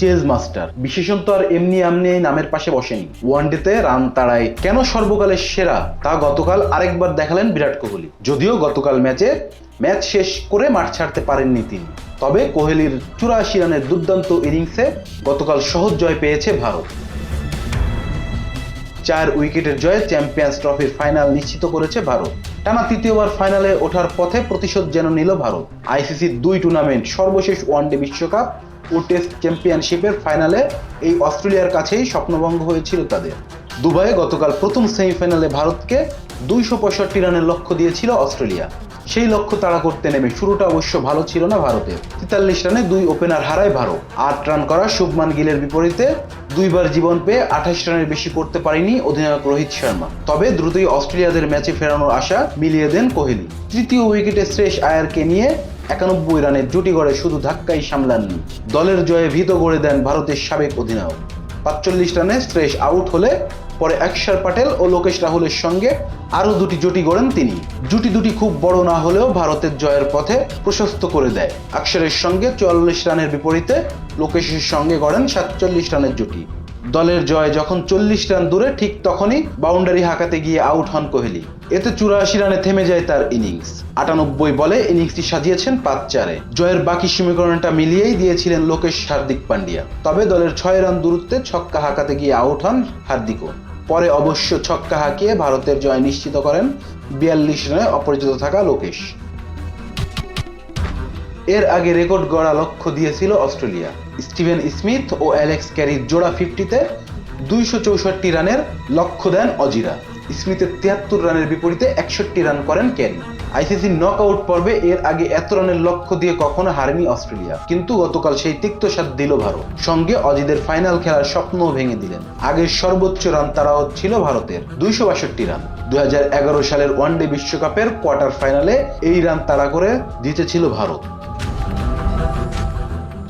Chase master. বিশেষত আর এমনি এমনি এই নামের পাশে বসেনি। ওয়ানডেতে রান তাড়ায় কেন সর্বকালের সেরা তা গতকাল আরেকবার দেখালেন বিরাট কোহলি। যদিও গতকাল ম্যাচে ম্যাচ শেষ করে মাঠ ছাড়তে পারেননি তিনি। তবে কোহলির চুরাশি রানের দুর্দান্ত ইনিংসে গতকাল সহজ জয় পেয়েছে ভারত। চার উইকেটের জয়ে চ্যাম্পিয়ন্স ট্রফির ফাইনাল নিশ্চিত করেছে ভারত। টানা তৃতীয়বার ফাইনালে ওঠার পথে প্রতিশোধ যেন নিল ভারত। আইসিসির দুই টুর্নামেন্ট সর্বশেষ ওয়ানডে বিশ্বকাপ ও টেস্ট চ্যাম্পিয়নশিপের ফাইনালে এই অস্ট্রেলিয়ার কাছেই স্বপ্নভঙ্গ হয়েছিল তাদের। দুবাইয়ে গতকাল প্রথম সেমিফাইনালে ভারতকে দুইশো পঁয়ষট্টি রানের লক্ষ্য দিয়েছিল অস্ট্রেলিয়া। সেই লক্ষ্য তাড়া করতে নেমে শুরুটা অবশ্য ভালো ছিল না ভারতের। তেতাল্লিশ রানে দুই ওপেনার হারায় ভারত। আট রান করা শুভমান গিলের বিপরীতে দুইবার জীবন পেয়ে আঠাশ রানের বেশি করতে পারেনি অধিনায়ক রোহিত শর্মা। তবে দ্রুতই অস্ট্রেলিয়াদের ম্যাচে ফেরানোর আশা মিলিয়ে দেন কোহলি। তৃতীয় উইকেটে শ্রেষ আয়ারকে নিয়ে একানব্বই রানের জুটি গড়ে শুধু ধাক্কাই সামলাননি দলের জয়ে ভীত গড়ে দেন ভারতের সাবেক অধিনায়ক। পাঁচচল্লিশ রানে শ্রেষ আউট হলে পরে অক্ষর প্যাটেল ও লোকেশ রাহুলের সঙ্গে আরও দুটি জুটি গড়েন তিনি। জুটি দুটি খুব বড় না হলেও ভারতের জয়ের পথে প্রশস্ত করে দেয়। অক্ষরের সঙ্গে চুয়াল্লিশ রানের বিপরীতে লোকেশের সঙ্গে গড়েন সাতচল্লিশ রানের জুটি। দলের জয় যখন চল্লিশ রান দূরে, ঠিক তখনই বাউন্ডারি হাঁকাতে গিয়ে আউট হন কোহলি। এতে চুরাশি রানে থেমে যায় তার ইনিংস। আটানব্বই বলে ইনিংসটি সাজিয়েছেন পাঁচ চারে। জয়ের বাকি সমীকরণটা মিলিয়েই দিয়েছিলেন লোকেশ হার্দিক পান্ডিয়া। তবে দলের ছয় রান দূরত্বে ছক্কা হাঁকাতে গিয়ে আউট হন হার্দিকও। পরে অবশ্য ছক্কা হাঁকিয়ে ভারতের জয় নিশ্চিত করেন বিয়াল্লিশ রানে অপরাজিত থাকা লোকেশ। এর আগে রেকর্ড গড়া লক্ষ্য দিয়েছিল অস্ট্রেলিয়া। স্টিভেন স্মিথ ও অ্যালেক্স ক্যারির জোড়া ফিফটিতে দুইশো চৌষট্টি রানের লক্ষ্য দেন অজিরা। স্মিথের তিয়াত্তর রানের বিপরীতে একষট্টি রান করেন ক্যারি। আইসিসি নকআউট পর্বে এর আগে এত রানের লক্ষ্য দিয়ে কখনো হারেনি অস্ট্রেলিয়া, কিন্তু গতকাল সেই তিক্ত স্বাদ দিল ভারত। সঙ্গে অজিদের ফাইনাল খেলার স্বপ্নও ভেঙে দিলেন। আগের সর্বোচ্চ রান তারাও ছিল ভারতের, দুইশো বাষট্টি রান। দুই হাজার এগারো সালের ওয়ানডে বিশ্বকাপের কোয়ার্টার ফাইনালে এই রান তাড়া করে জিতেছিল ভারত।